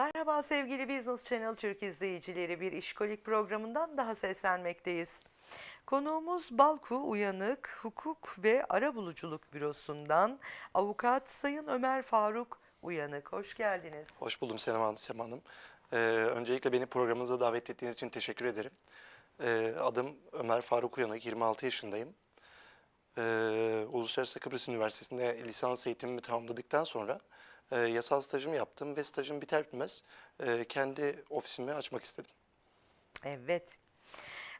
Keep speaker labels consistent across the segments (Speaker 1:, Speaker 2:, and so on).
Speaker 1: Merhaba sevgili Business Channel Türk izleyicileri bir işkolik programından daha seslenmekteyiz. Konuğumuz Balku Uyanık Hukuk ve Arabuluculuk Bürosu'ndan avukat Sayın Ömer Faruk Uyanık. Hoş geldiniz.
Speaker 2: Hoş buldum Senem Hanım. Sema Hanım. Ee, öncelikle beni programınıza davet ettiğiniz için teşekkür ederim. Ee, adım Ömer Faruk Uyanık, 26 yaşındayım. Ee, Uluslararası Kıbrıs Üniversitesi'nde lisans eğitimimi tamamladıktan sonra e, yasal stajımı yaptım ve stajım biter bitmez e, kendi ofisimi açmak istedim.
Speaker 1: Evet.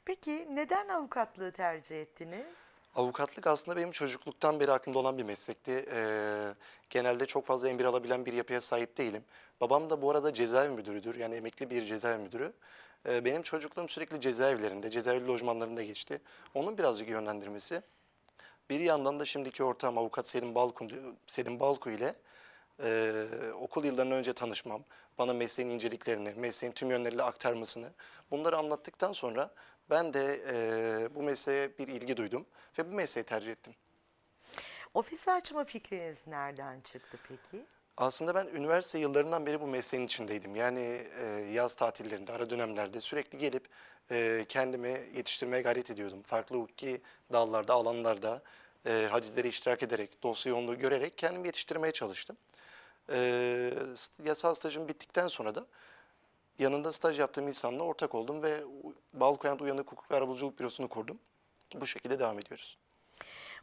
Speaker 1: Peki neden avukatlığı tercih ettiniz?
Speaker 2: Avukatlık aslında benim çocukluktan beri aklımda olan bir meslekti. Ee, genelde çok fazla emir alabilen bir yapıya sahip değilim. Babam da bu arada cezaevi müdürüdür. Yani emekli bir cezaevi müdürü. Ee, benim çocukluğum sürekli cezaevlerinde, cezaevi lojmanlarında geçti. Onun birazcık yönlendirmesi. Bir yandan da şimdiki ortağım avukat Selim Balku, Selim Balku ile e, okul yıllarından önce tanışmam, bana mesleğin inceliklerini, mesleğin tüm yönleriyle aktarmasını bunları anlattıktan sonra ben de e, bu mesleğe bir ilgi duydum ve bu mesleği tercih ettim.
Speaker 1: Ofis açma fikriniz nereden çıktı peki?
Speaker 2: Aslında ben üniversite yıllarından beri bu mesleğin içindeydim. Yani e, yaz tatillerinde, ara dönemlerde sürekli gelip e, kendimi yetiştirmeye gayret ediyordum. Farklı hukuki dallarda, alanlarda e, hacizlere iştirak ederek, dosya yoğunluğu görerek kendimi yetiştirmeye çalıştım. E, yasal stajım bittikten sonra da yanında staj yaptığım insanla ortak oldum ve Balkoyant Uyanık Hukuk ve Arabuluculuk Bürosu'nu kurdum. Bu şekilde devam ediyoruz.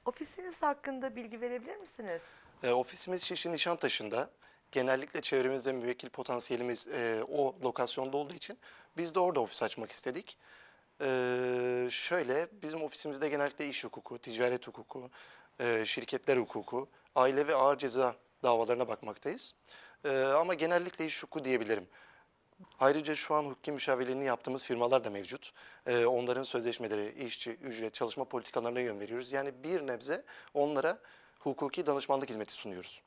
Speaker 1: Ofisiniz hakkında bilgi verebilir misiniz?
Speaker 2: E, ofisimiz Şişli Nişantaşı'nda. Genellikle çevremizde müvekkil potansiyelimiz e, o lokasyonda olduğu için biz de orada ofis açmak istedik. E, şöyle, bizim ofisimizde genellikle iş hukuku, ticaret hukuku, e, şirketler hukuku, aile ve ağır ceza davalarına bakmaktayız. E, ama genellikle iş hukuku diyebilirim. Ayrıca şu an hukuki müşavirliğini yaptığımız firmalar da mevcut. Ee, onların sözleşmeleri, işçi, ücret, çalışma politikalarına yön veriyoruz. Yani bir nebze onlara hukuki danışmanlık hizmeti sunuyoruz.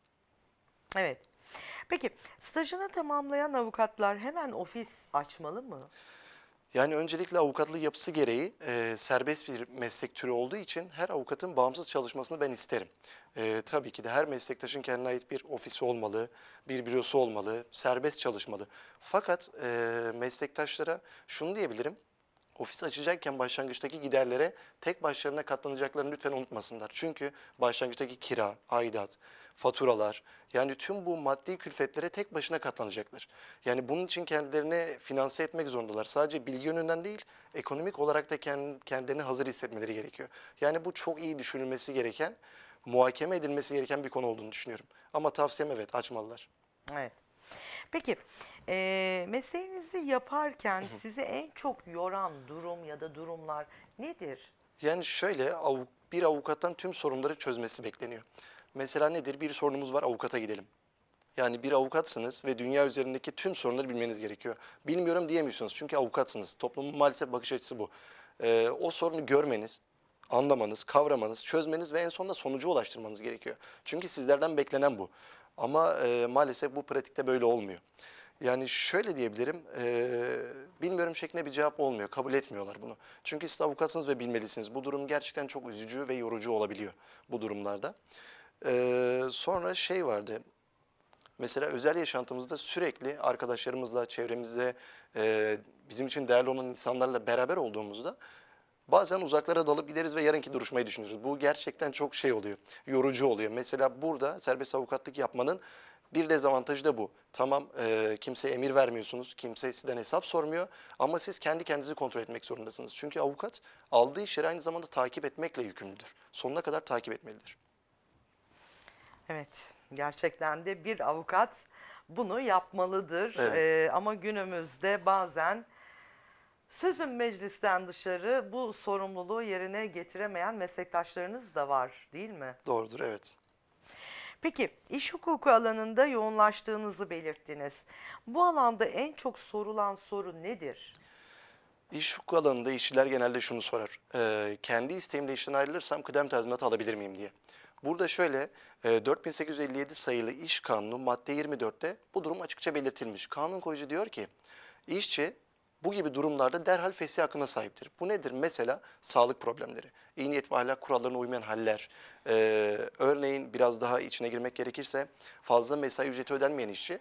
Speaker 1: Evet. Peki stajını tamamlayan avukatlar hemen ofis açmalı mı?
Speaker 2: Yani öncelikle avukatlık yapısı gereği e, serbest bir meslek türü olduğu için her avukatın bağımsız çalışmasını ben isterim. E, tabii ki de her meslektaşın kendine ait bir ofisi olmalı, bir bürosu olmalı, serbest çalışmalı. Fakat e, meslektaşlara şunu diyebilirim. Ofis açacakken başlangıçtaki giderlere tek başlarına katlanacaklarını lütfen unutmasınlar. Çünkü başlangıçtaki kira, aidat, faturalar yani tüm bu maddi külfetlere tek başına katlanacaklar. Yani bunun için kendilerini finanse etmek zorundalar. Sadece bilgi yönünden değil, ekonomik olarak da kend- kendilerini hazır hissetmeleri gerekiyor. Yani bu çok iyi düşünülmesi gereken, muhakeme edilmesi gereken bir konu olduğunu düşünüyorum. Ama tavsiyem evet açmalılar.
Speaker 1: Evet. Peki eee mesleğinizi yaparken sizi en çok yoran durum ya da durumlar nedir?
Speaker 2: Yani şöyle bir avukattan tüm sorunları çözmesi bekleniyor. Mesela nedir? Bir sorunumuz var avukata gidelim. Yani bir avukatsınız ve dünya üzerindeki tüm sorunları bilmeniz gerekiyor. Bilmiyorum diyemiyorsunuz çünkü avukatsınız. Toplumun maalesef bakış açısı bu. Ee, o sorunu görmeniz, anlamanız, kavramanız, çözmeniz ve en sonunda sonuca ulaştırmanız gerekiyor. Çünkü sizlerden beklenen bu. Ama e, maalesef bu pratikte böyle olmuyor. Yani şöyle diyebilirim, e, bilmiyorum şeklinde bir cevap olmuyor, kabul etmiyorlar bunu. Çünkü siz avukatsınız ve bilmelisiniz. Bu durum gerçekten çok üzücü ve yorucu olabiliyor bu durumlarda. E, sonra şey vardı, Mesela özel yaşantımızda sürekli arkadaşlarımızla, çevremizde, e, bizim için değerli olan insanlarla beraber olduğumuzda bazen uzaklara dalıp gideriz ve yarınki duruşmayı düşünürüz. Bu gerçekten çok şey oluyor, yorucu oluyor. Mesela burada serbest avukatlık yapmanın bir dezavantajı da bu. Tamam e, kimseye emir vermiyorsunuz, kimse sizden hesap sormuyor ama siz kendi kendinizi kontrol etmek zorundasınız. Çünkü avukat aldığı işleri aynı zamanda takip etmekle yükümlüdür. Sonuna kadar takip etmelidir.
Speaker 1: Evet, gerçekten de bir avukat bunu yapmalıdır.
Speaker 2: Evet.
Speaker 1: Ee, ama günümüzde bazen sözün meclisten dışarı bu sorumluluğu yerine getiremeyen meslektaşlarınız da var, değil mi?
Speaker 2: Doğrudur, evet.
Speaker 1: Peki, iş hukuku alanında yoğunlaştığınızı belirttiniz. Bu alanda en çok sorulan soru nedir?
Speaker 2: İş hukuku alanında işçiler genelde şunu sorar. Ee, kendi isteğimle işten ayrılırsam kıdem tazminatı alabilir miyim diye. Burada şöyle e, 4857 sayılı İş Kanunu madde 24'te bu durum açıkça belirtilmiş. Kanun koyucu diyor ki işçi bu gibi durumlarda derhal fesih hakkına sahiptir. Bu nedir? Mesela sağlık problemleri, iyi niyet ve ahlak kurallarına uymayan haller, e, örneğin biraz daha içine girmek gerekirse fazla mesai ücreti ödenmeyen işçi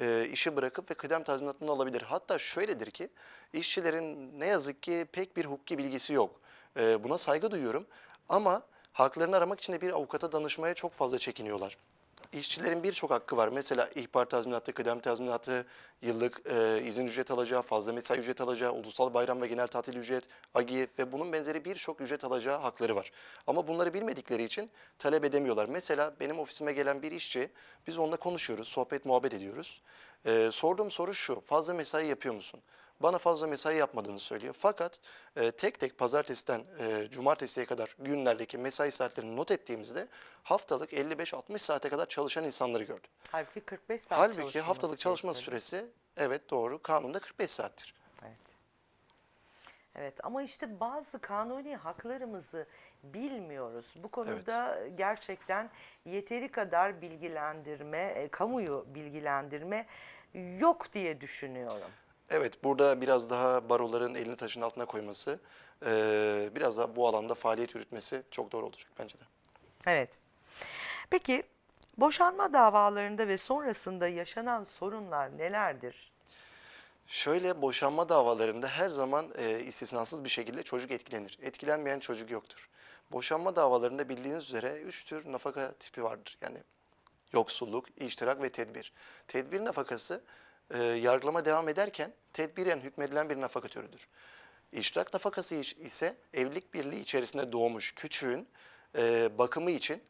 Speaker 2: e, işi bırakıp ve kıdem tazminatını alabilir. Hatta şöyledir ki işçilerin ne yazık ki pek bir hukuki bilgisi yok. E, buna saygı duyuyorum ama haklarını aramak için de bir avukata danışmaya çok fazla çekiniyorlar. İşçilerin birçok hakkı var. Mesela ihbar tazminatı, kıdem tazminatı, yıllık e, izin ücret alacağı, fazla mesai ücret alacağı, ulusal bayram ve genel tatil ücret, AGİ ve bunun benzeri birçok ücret alacağı hakları var. Ama bunları bilmedikleri için talep edemiyorlar. Mesela benim ofisime gelen bir işçi, biz onunla konuşuyoruz, sohbet muhabbet ediyoruz. E, sorduğum soru şu, fazla mesai yapıyor musun? Bana fazla mesai yapmadığını söylüyor. Fakat e, tek tek pazartesiden e, cumartesiye kadar günlerdeki mesai saatlerini not ettiğimizde haftalık 55-60 saate kadar çalışan insanları gördüm.
Speaker 1: Halbuki 45 saat
Speaker 2: Halbuki haftalık çalışma süresi evet doğru kanunda 45 saattir.
Speaker 1: Evet. Evet ama işte bazı kanuni haklarımızı bilmiyoruz. Bu konuda gerçekten yeteri kadar bilgilendirme, e, kamuyu bilgilendirme yok diye düşünüyorum.
Speaker 2: Evet burada biraz daha baroların elini taşın altına koyması, e, biraz daha bu alanda faaliyet yürütmesi çok doğru olacak bence de.
Speaker 1: Evet. Peki boşanma davalarında ve sonrasında yaşanan sorunlar nelerdir?
Speaker 2: Şöyle boşanma davalarında her zaman e, istisnasız bir şekilde çocuk etkilenir. Etkilenmeyen çocuk yoktur. Boşanma davalarında bildiğiniz üzere üç tür nafaka tipi vardır. Yani yoksulluk, iştirak ve tedbir. Tedbir nafakası e, yargılama devam ederken tedbiren hükmedilen bir nafaka türüdür. İştirak nafakası ise evlilik birliği içerisinde doğmuş küçüğün e, bakımı için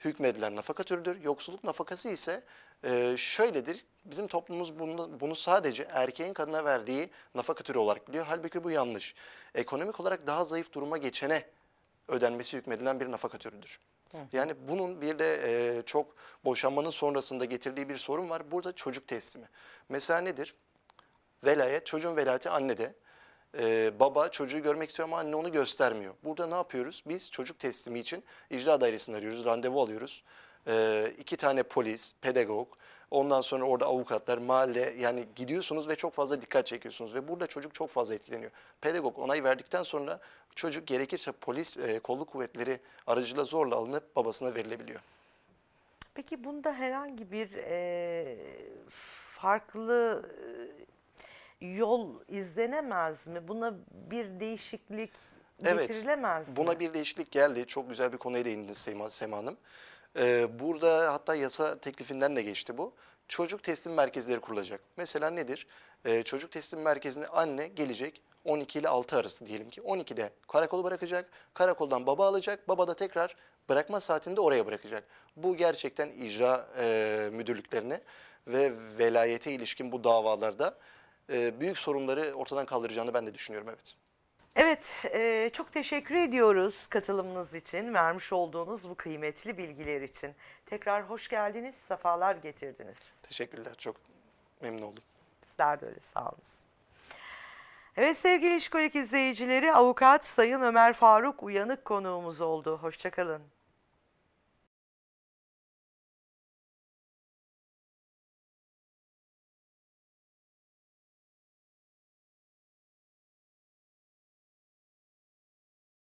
Speaker 2: hükmedilen nafaka türüdür. Yoksulluk nafakası ise e, şöyledir. Bizim toplumumuz bunu, bunu sadece erkeğin kadına verdiği nafaka türü olarak biliyor. Halbuki bu yanlış. Ekonomik olarak daha zayıf duruma geçene ödenmesi hükmedilen bir nafaka türüdür. Yani bunun bir de e, çok boşanmanın sonrasında getirdiği bir sorun var. Burada çocuk teslimi. Mesela nedir? Velayet, çocuğun velayeti annede. Ee, baba çocuğu görmek istiyor ama anne onu göstermiyor. Burada ne yapıyoruz? Biz çocuk teslimi için icra dairesini arıyoruz, randevu alıyoruz. Ee, iki tane polis, pedagog, ondan sonra orada avukatlar, mahalle yani gidiyorsunuz ve çok fazla dikkat çekiyorsunuz ve burada çocuk çok fazla etkileniyor. Pedagog onay verdikten sonra çocuk gerekirse polis, e, kolluk kuvvetleri aracıyla zorla alınıp babasına verilebiliyor.
Speaker 1: Peki bunda herhangi bir e, farklı e, yol izlenemez mi? Buna bir değişiklik getirilemez mi?
Speaker 2: Buna bir değişiklik geldi. Çok güzel bir konuya değindiniz Sema, Sema Hanım. Ee, burada hatta yasa teklifinden de geçti bu. Çocuk teslim merkezleri kurulacak. Mesela nedir? Ee, çocuk teslim merkezine anne gelecek 12 ile 6 arası diyelim ki. 12'de karakolu bırakacak. Karakoldan baba alacak. Baba da tekrar bırakma saatinde oraya bırakacak. Bu gerçekten icra e, müdürlüklerine ve velayete ilişkin bu davalarda e, büyük sorunları ortadan kaldıracağını ben de düşünüyorum evet.
Speaker 1: Evet, e, çok teşekkür ediyoruz katılımınız için, vermiş olduğunuz bu kıymetli bilgiler için. Tekrar hoş geldiniz, sefalar getirdiniz.
Speaker 2: Teşekkürler. Çok memnun oldum.
Speaker 1: Bizler de öyle, sağ. Evet sevgili İşkolik izleyicileri, avukat Sayın Ömer Faruk Uyanık konuğumuz oldu. Hoşçakalın.